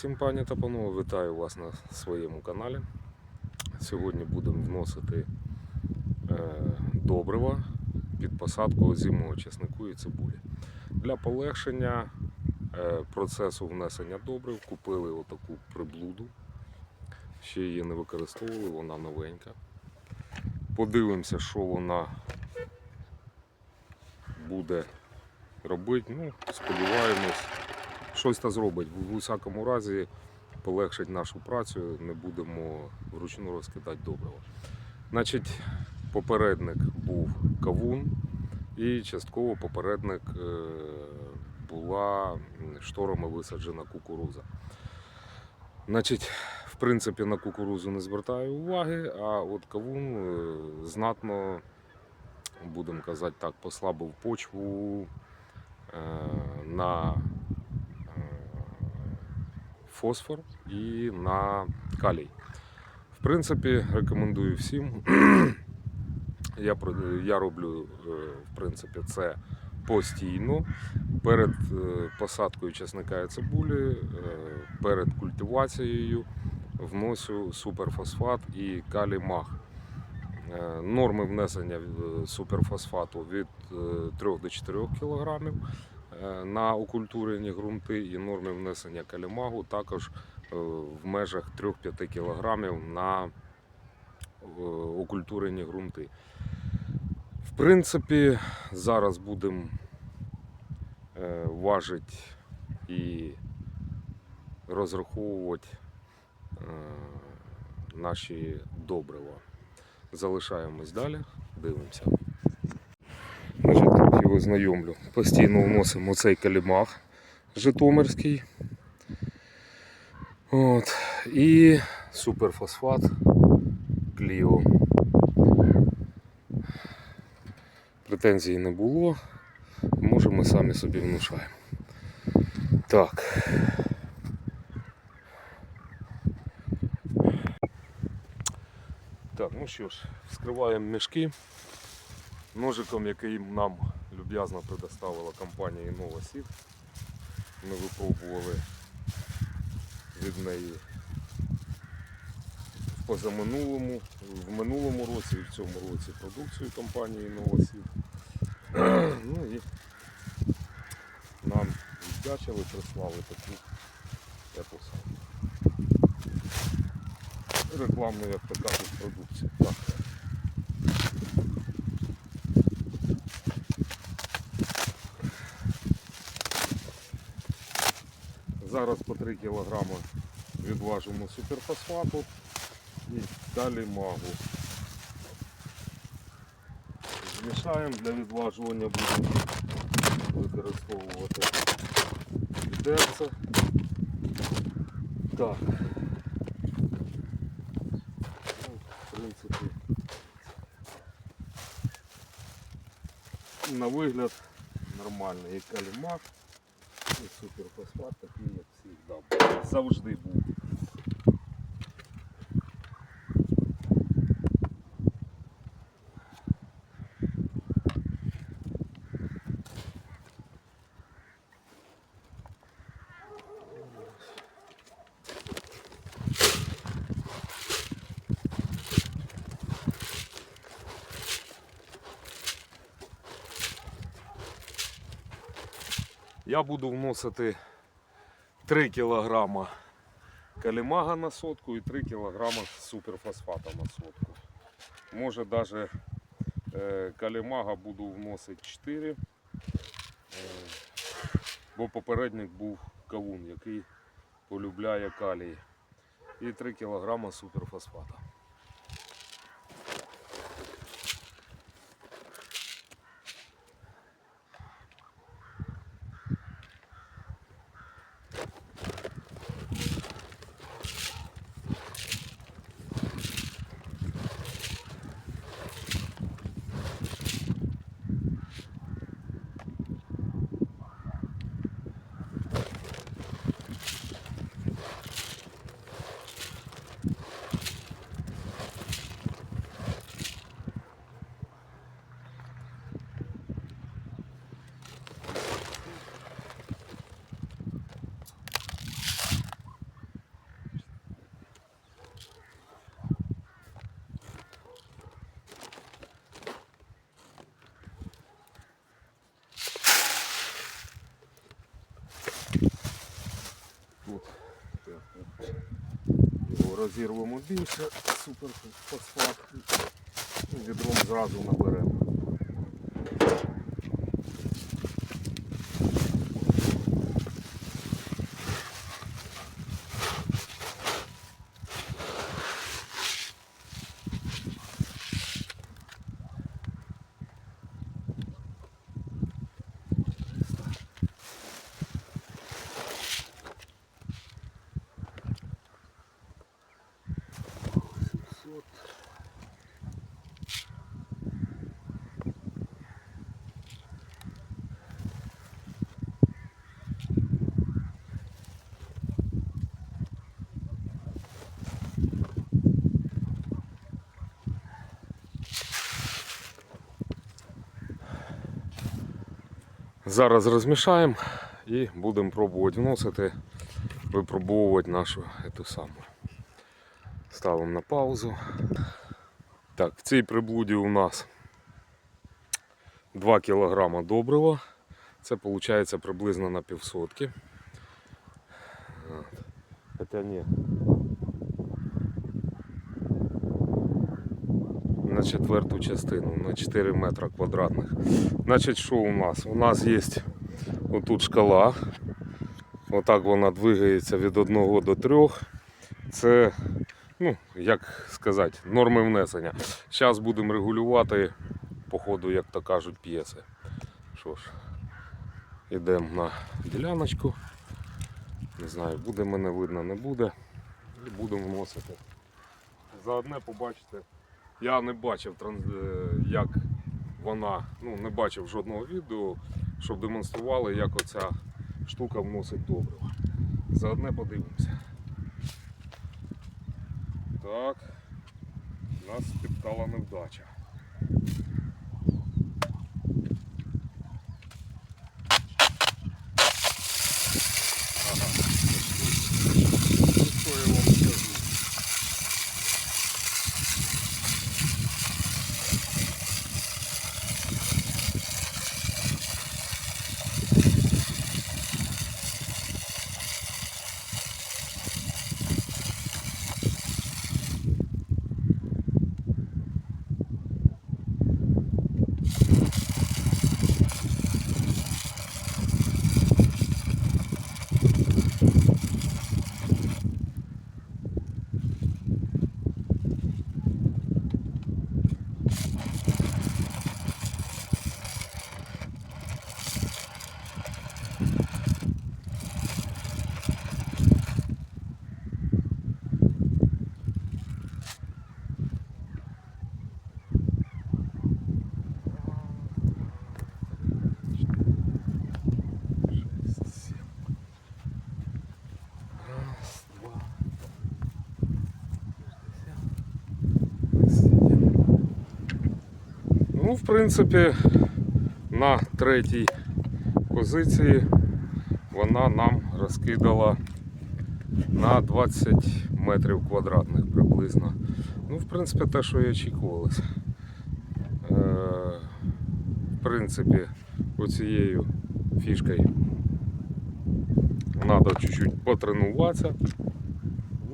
всім пані та панове, вітаю вас на своєму каналі. Сьогодні будемо вносити е, добрива під посадку озимого чеснику і цибулі. Для полегшення е, процесу внесення добрив купили отаку приблуду. Ще її не використовували, вона новенька. Подивимося, що вона буде робити. Ну, сподіваємось, щось та зробить. В усякому разі полегшить нашу працю, не будемо вручну розкидати добрива. Значить, попередник був кавун і частково попередник е, була шторами висаджена кукуруза. Значить, в принципі, на кукурузу не звертаю уваги, а от кавун е, знатно, будемо казати так, послабив почву е, на фосфор і на калій. В принципі, рекомендую всім. Я, я роблю е, в принципі, це постійно. Перед е, посадкою чесника і цибулі, е, перед культивацією вносю суперфосфат і калій маг. Е, Норми внесення суперфосфату від е, 3 до 4 кг на окультурені ґрунти і норми внесення калімагу також е, в межах 3-5 кг на е, окультурені ґрунти. В принципі, зараз будемо е, важити і розраховувати е, наші добрива. Залишаємось далі, дивимося. Значить, знайомлю. Постійно вносимо цей калімаг Житомирський. От. І суперфосфат Кліо. Претензій не було. Може ми самі собі внушаємо. Так. Так, ну що ж, вскриваємо мішки ножиком, який нам люб'язно предоставила компанія Seed. Ми випробували від неї в позаминулому, в минулому році і в цьому році продукцію компанії Seed. Ну і нам віддячили, прислали таку яку. Рекламну, як то кажуть, продукцію. Так. Зараз по 3 кг відважимо суперфосфату і далі магу. Змішаємо для відважування будемо використовувати відерце. Так. Ну, в принципі, на вигляд нормальний калімак, і суперфосфат такий, завжди. Був. Я буду вносити 3 кг калімага на сотку і 3 кг суперфосфата на сотку. Може навіть е, калімага буду вносити 4, е, бо попередник був кавун, який полюбляє калій. І 3 кг суперфосфата. Розірвемо більше суперфосфат і відром зразу наберемо. Зараз розмішаємо і будемо пробувати вносити, випробовувати нашу ету саму. Ставимо на паузу. Так, в цій приблуді у нас 2 кг добрива. Це виходить приблизно на півсотки. Хоча ні. На четверту частину, на 4 метра квадратних. Значить, що у нас? У нас є отут шкала. Отак вона двигається від 1 до 3. Це, ну, як сказати, норми внесення. Зараз будемо регулювати, по ходу, як то кажуть, п'єси. Що ж, йдемо на діляночку. Не знаю, буде мене видно, не буде. І будемо вносити. Заодне побачите. Я не бачив, е, як вона, ну не бачив жодного відео, щоб демонстрували, як оця штука вносить добриво. Заодне подивимося. Так, нас спіткала невдача. Ага. Ну, в принципі, на третій позиції вона нам розкидала на 20 метрів квадратних приблизно. Ну, в принципі, те, що і очікувалося. Е, в принципі, оцією фішкою треба чуть-чуть потренуватися.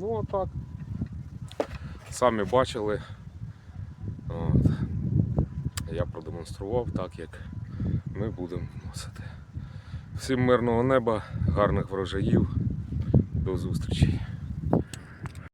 Ну, а так. Самі бачили. Я продемонстрував так, як ми будемо вносити. Всім мирного неба, гарних врожаїв. До зустрічі.